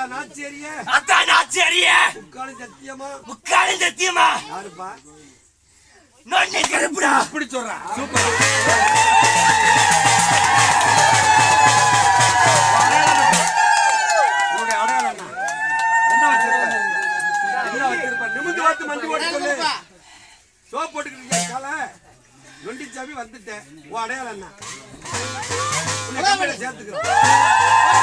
அழகாமலையறியா, ஆத்தா நாச்சி ஏறிய அத்தான் நாச்சியறியா, முக்காலி சத்தியமா? முக்காலி சத்தியமா, யாருப்பா? நொண்டி கருப்புடா. அப்படி சொல்றேன் சூப்பர்? நிமிர்ந்து பார்த்து மஞ்சு போட்டு சொல்லு. சோப் போட்டுக்கிட்டு காலை? நொண்டிச்சாமி வந்துட்டேன். உன் அடையாளம் என்ன? சேர்த்துக்கிறேன்.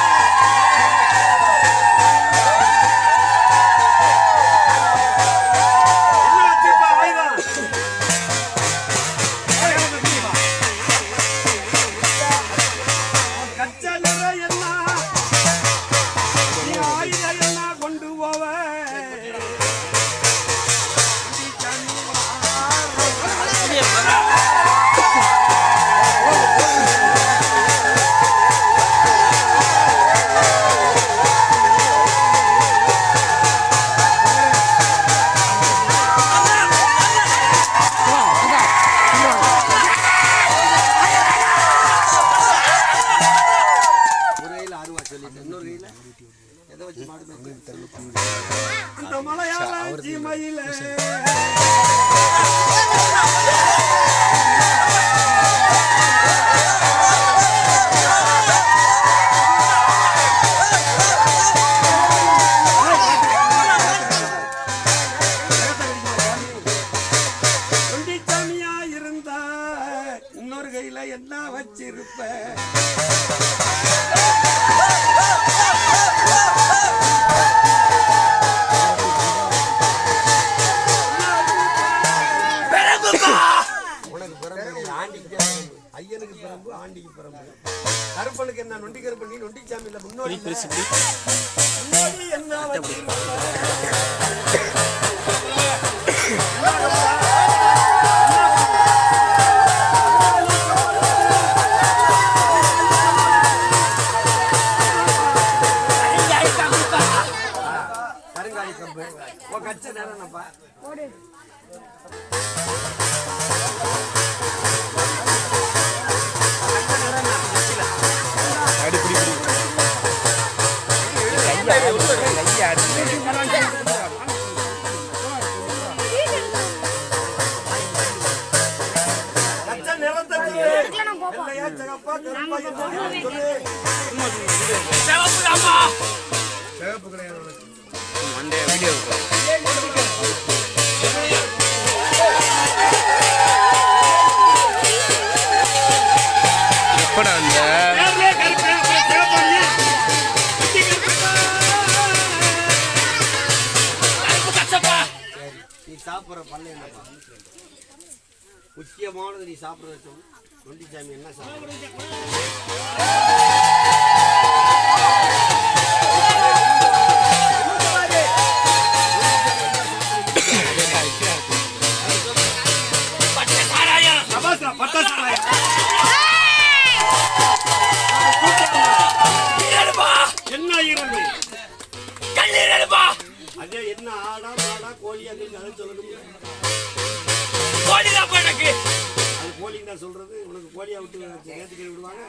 free. எப்படா அந்த சாப்பிட்ற பல்லு முக்கியமானது நீ சாப்பிட்றத சாப்பிட்ற என்ன ஈரண்டு என்ன ஆடா கோழி அப்படின்னு சொல்லணும். கோழிதாப்பா எனக்கு. கோழின்னு தான் சொல்றது. உனக்கு கோழியா விட்டு நேற்றுக்கிற விடுவாங்க.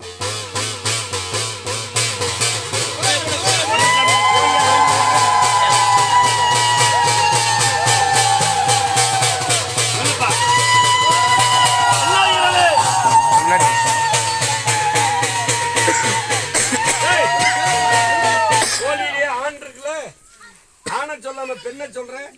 கோழியிலே ஆண் இருக்குல்ல? ஆணை சொல்லாம பெண்ணை சொல்றேன்.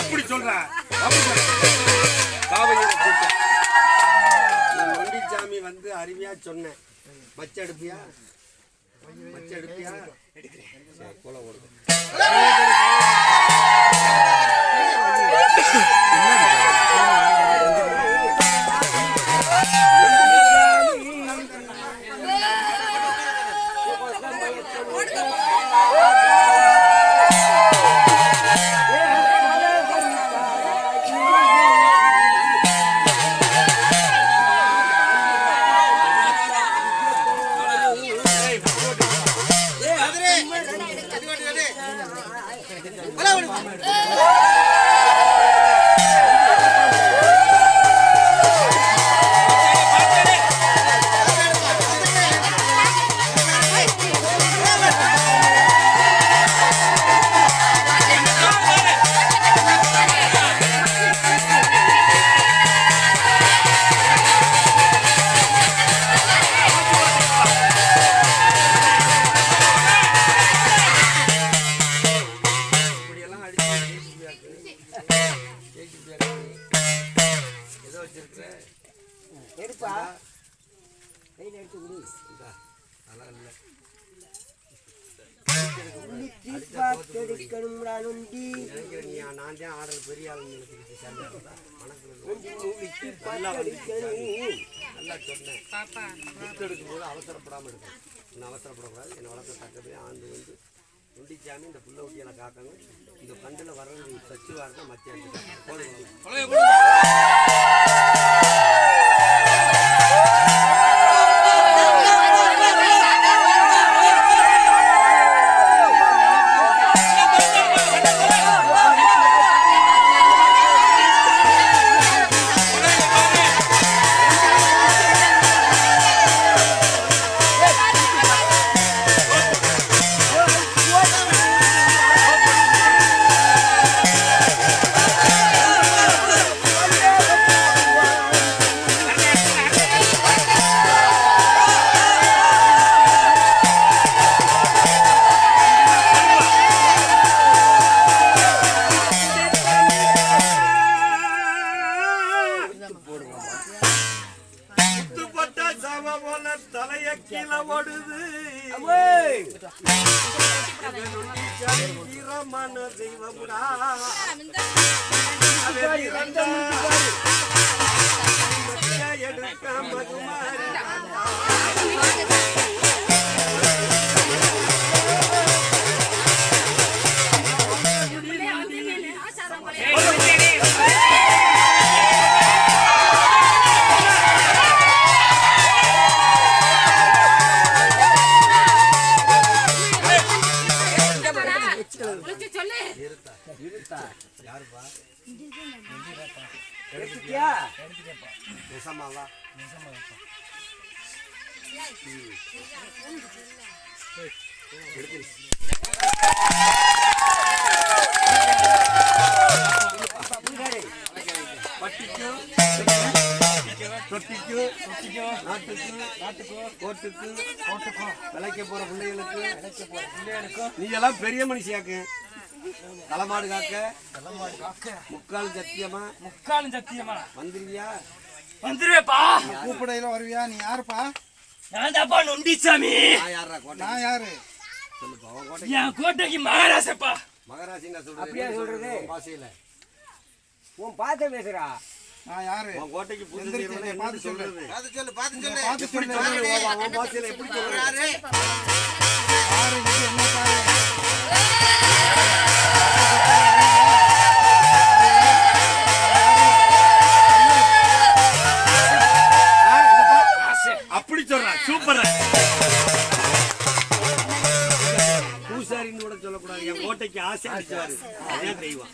அப்படி சொல்ற. அப்படி சொல்ற. காவையில கூட்ட. நீ நொண்டிச்சாமி வந்து அருமையா சொன்னேன். மச்ச எடுப்பியா மச்ச எடுப்பியா எடுக்கிறேன் எடுக்கணும்டா நொண்டி நான் தான் ஆர்டர் பெரிய ஆளுங்க நல்லா சொன்னேன் எடுக்கும்போது அவசரப்படாமல் எடுக்கணும் இன்னும் அவசரப்படக்கூடாது என்னை வளர்த்த தக்கவே ஆண்டு வந்து நொண்டிச்சாமி இந்த புள்ள ஊட்டியில் காக்கணும் இந்த கண்டில் வர்றது சச்சுவாக இருந்தால் மத்திய எடுத்துக்காங்க మన దైవముడా ఎడుక మగుమారి Hey! எடுத்துட்டியா நிசமாவா பட்டிக்கும் தொட்டிக்கும் நாட்டுக்கு கோட்டுக்கு விளைக்க போற பிள்ளைகளுக்கு நீ எல்லாம் பெரிய மனுஷியாக்கு. தலைமாடு காக்க முக்கால் சத்தியமா? முக்காலும் சத்தியமா? வந்துருவியா? வந்துருவேப்பா. கூப்பிடையில வருவியா? நீ யாருப்பா? நான் தாப்பா நொண்டிச்சாமி. நான் யாரா கோட்டை நான் யாரு? சொல்லுப்பா உன் கோட்டை என் கோட்டைக்கு மகாராசப்பா. மகராசி நான் அப்படியா சொல்றது? பாசையில. உன் பார்த்து பேசுறா. நான் யாரு? உன் கோட்டைக்கு புது பார்த்து சொல்லு. சொல்றது? பார்த்து எப்படி சொல்லு. சொல்றது உன் உன் பாசையில எப்படி சொல்றது? யாரு? இது என்ன பாரு? பூசாரின்னு கூட தெய்வம்